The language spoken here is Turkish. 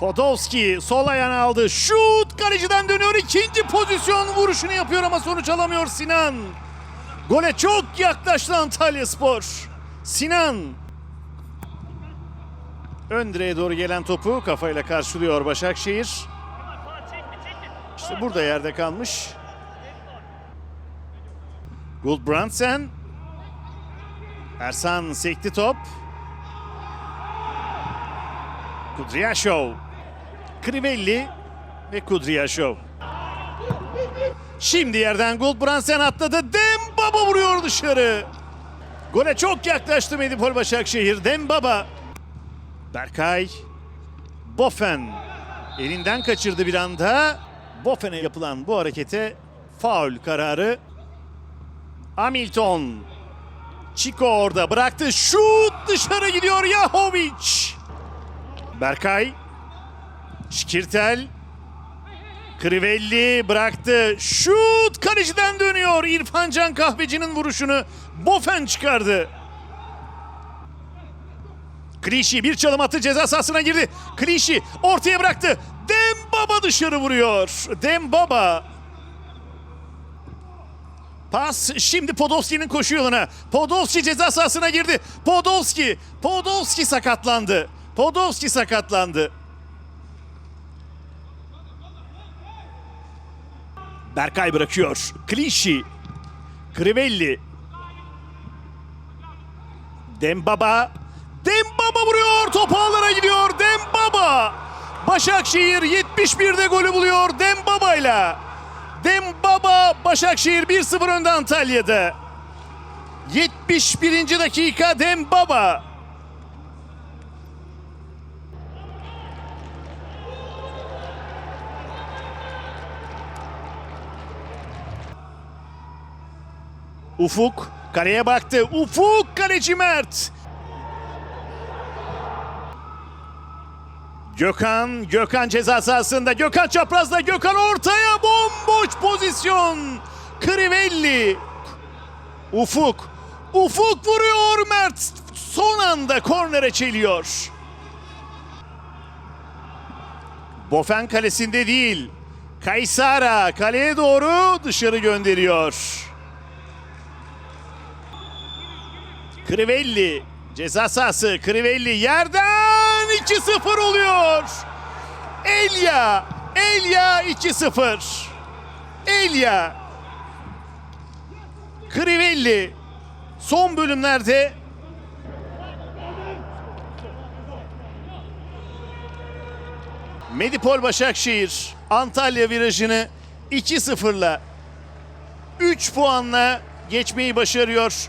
Podolski sol ayağını aldı. Şut kaleciden dönüyor. İkinci pozisyon vuruşunu yapıyor ama sonuç alamıyor Sinan. Gole çok yaklaştı Antalya Spor. Sinan. Ön direğe doğru gelen topu kafayla karşılıyor Başakşehir. İşte burada yerde kalmış. Gulbrandsen. Ersan sekti top. Kudryashov. Crivelli ve Kudryashov. Şimdi yerden Gulbrandsen atladı. Dembaba vuruyor dışarı. Gole çok yaklaştı Medipol Başakşehir. Dembaba. Berkay. Bofen. Elinden kaçırdı bir anda. Bofen'e yapılan bu harekete faul kararı. Hamilton. Chico orada bıraktı. Şut dışarı gidiyor Yahovic. Berkay. Şikirtel. Crivelli bıraktı. Şut kaleciden dönüyor. İrfan Can Kahveci'nin vuruşunu Bofen çıkardı. Klişi bir çalım attı ceza sahasına girdi. Klişi ortaya bıraktı. Dembaba dışarı vuruyor. Dembaba. Pas şimdi Podolski'nin koşu yoluna. Podolski ceza sahasına girdi. Podolski. Podolski sakatlandı. Podolski sakatlandı. Berkay bırakıyor. Klişi. Crivelli. Dembaba. Dembaba vuruyor. Top ağlara gidiyor. Dembaba. Başakşehir 71'de golü buluyor Dembaba'yla. Dembaba Başakşehir 1-0 önde Antalya'da. 71. dakika Dembaba. Ufuk kaleye baktı. Ufuk kaleci Mert. Gökhan, Gökhan ceza sahasında. Gökhan çaprazda, Gökhan ortaya bomboş pozisyon. Crivelli. Ufuk. Ufuk vuruyor Mert. Son anda kornere çeliyor. Bofen kalesinde değil. Kaysara kaleye doğru dışarı gönderiyor. Crivelli ceza sahası Crivelli yerden 2-0 oluyor. Elia Elia 2-0. Elia Crivelli son bölümlerde Medipol Başakşehir Antalya virajını 2-0'la 3 puanla geçmeyi başarıyor.